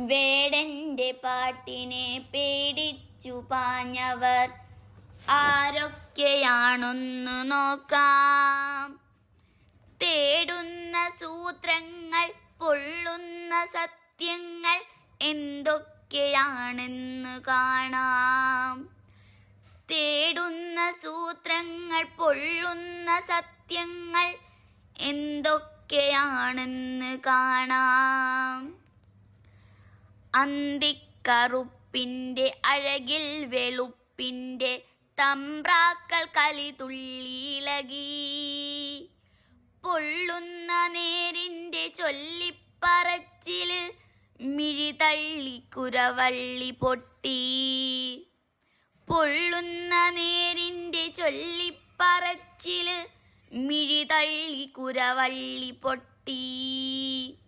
വേടന്റെ പാട്ടിനെ പേടിച്ചു പാഞ്ഞവർ. ആരൊക്കെയാണൊന്നു നോക്കാം. തേടുന്ന സൂത്രങ്ങൾ പൊള്ളുന്ന സത്യങ്ങൾ എന്തൊക്കെയാണെന്ന് കാണാം. തേടുന്ന സൂത്രങ്ങൾ പൊള്ളുന്ന സത്യങ്ങൾ എന്തൊക്കെയാണെന്ന് കാണാം. അന്തിക്കറുപ്പിന്റെ അഴകിൽ വെളുപ്പിന്റെ തമ്പ്രാക്കൾ കലി തുള്ളിയിലകി പൊള്ളുന്ന നേരിന്റെ ചൊല്ലിപ്പറച്ചിൽ മിഴിതള്ളി കുരവള്ളി പൊട്ടി. പൊള്ളുന്ന നേരിന്റെ ചൊല്ലിപ്പറച്ചിൽ മിഴിതള്ളി കുരവള്ളി പൊട്ടി.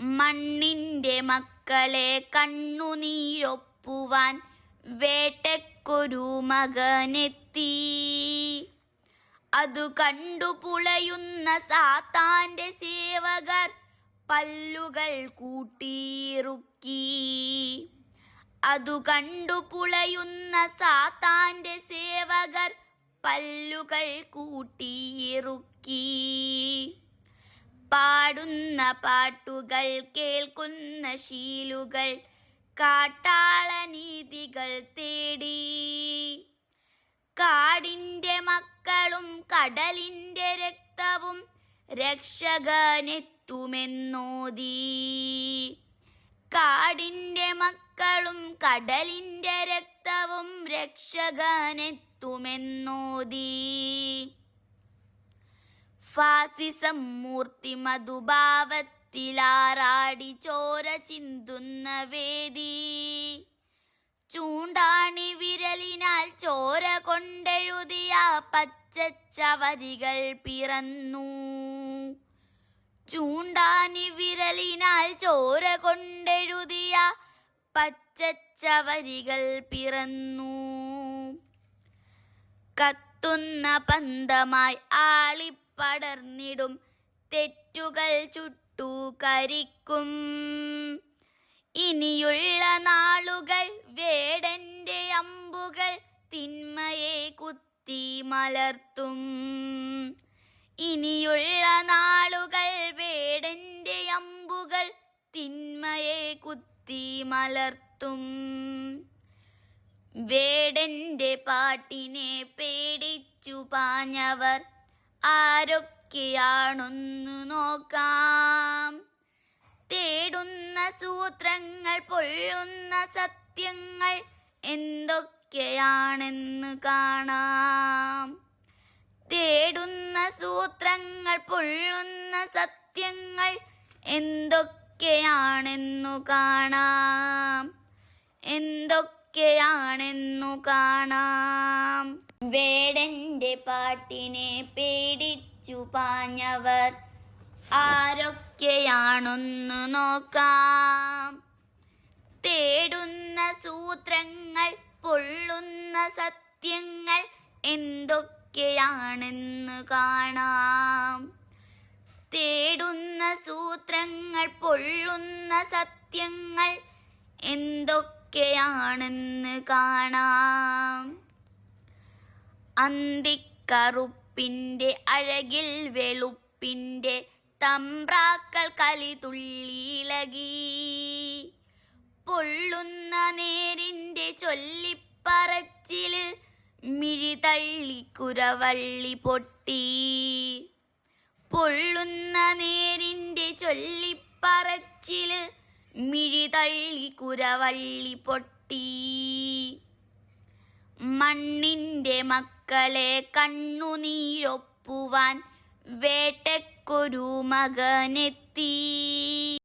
മണ്ണിന്റെ മക്കളെ കണ്ണുനീരൊപ്പുവാൻ വേട്ടക്കൊരു മകനെത്തി. അതു കണ്ടു പുളയുന്ന സാത്താന്റെ സേവകർ പല്ലുകൾ കൂട്ടിയിറുക്കി അതു കണ്ടു പുളയുന്ന സാത്താന്റെ സേവകർ പല്ലുകൾ കൂട്ടിയിറുക്കി പാടുന്ന പാട്ടുകൾ കേൾക്കുന്ന ശീലുകൾ കാട്ടാള നീതികൾ തേടി. കാടിന്റെ മക്കളും കടലിന്റെ രക്തവും രക്ഷകനെത്തുമെന്നോതി. കാടിന്റെ മക്കളും കടലിന്റെ രക്തവും രക്ഷകനെത്തുമെന്നോതി. ഫാസിസം മൂർത്തി മധുഭാവത്തിലാറാടി ചോര ചിന്തുന്ന വേദി. ചൂണ്ടാണി വിരലിനാൽ ചോര കൊണ്ടെഴുതിയ പച്ചച്ചവരികൾ പിറന്നു. ചൂണ്ടാനി വിരലിനാൽ ചോര കൊണ്ടെഴുതിയ പച്ചച്ചവരികൾ പിറന്നു. കത്തുന്ന പന്തമായി ആളിപ്പടർന്നിടും തെറ്റുകൾ ചുട്ടു കരിക്കും. ഇനിയുള്ള നാളുകൾ വേടന്റെ അമ്പുകൾ തിന്മയെ കുത്തി മലർത്തും. ഇനിയുള്ള നാളുകൾ വേടന്റെ അമ്പുകൾ തിന്മയെ കുത്തി മലർത്തും. വേടന്റെ പാട്ടിനെ പേടിച്ചു പാഞ്ഞവർ ആരൊക്കെയാണൊന്നു നോക്കാം. തേടുന്ന സൂത്രങ്ങൾ പൊള്ളുന്ന സത്യങ്ങൾ എന്തൊക്കെയാണെന്ന് കാണാം. തേടുന്ന സൂത്രങ്ങൾ പൊള്ളുന്ന സത്യങ്ങൾ എന്തൊക്കെയാണെന്നു കാണാം. എന്തൊക്കെയാണെന്നു കാണാം. വേടന്റെ പാട്ടിനെ പേടിച്ചു പാഞ്ഞവർ ആരൊക്കെയാണൊന്നു നോക്കാം. തേടുന്ന സൂത്രങ്ങൾ പൊള്ളുന്ന സത്യങ്ങൾ എന്തൊക്കെയാണെന്ന് കാണാം. തേടുന്ന സൂത്രങ്ങൾ പൊള്ളുന്ന സത്യങ്ങൾ എന്തൊക്കെയാണെന്ന് കാണാം. അന്തിക്കറുപ്പിന്റെ അഴകിൽ വെളുപ്പിന്റെ തമ്പ്രാക്കൾ കലി തുള്ളിയിലകി പൊള്ളുന്ന നേരിന്റെ ചൊല്ലിപ്പറച്ചിൽ മിഴിതള്ളി കുരവള്ളി പൊട്ടി. പൊള്ളുന്ന നേരിന്റെ ചൊല്ലിപ്പറച്ചിൽ മിഴി തള്ളി കുരവള്ളി പൊട്ടി. മണ്ണിന്റെ മക്കളെ കണ്ണുനീരൊപ്പുവാൻ വേട്ടക്കൊരു മകനെത്തി.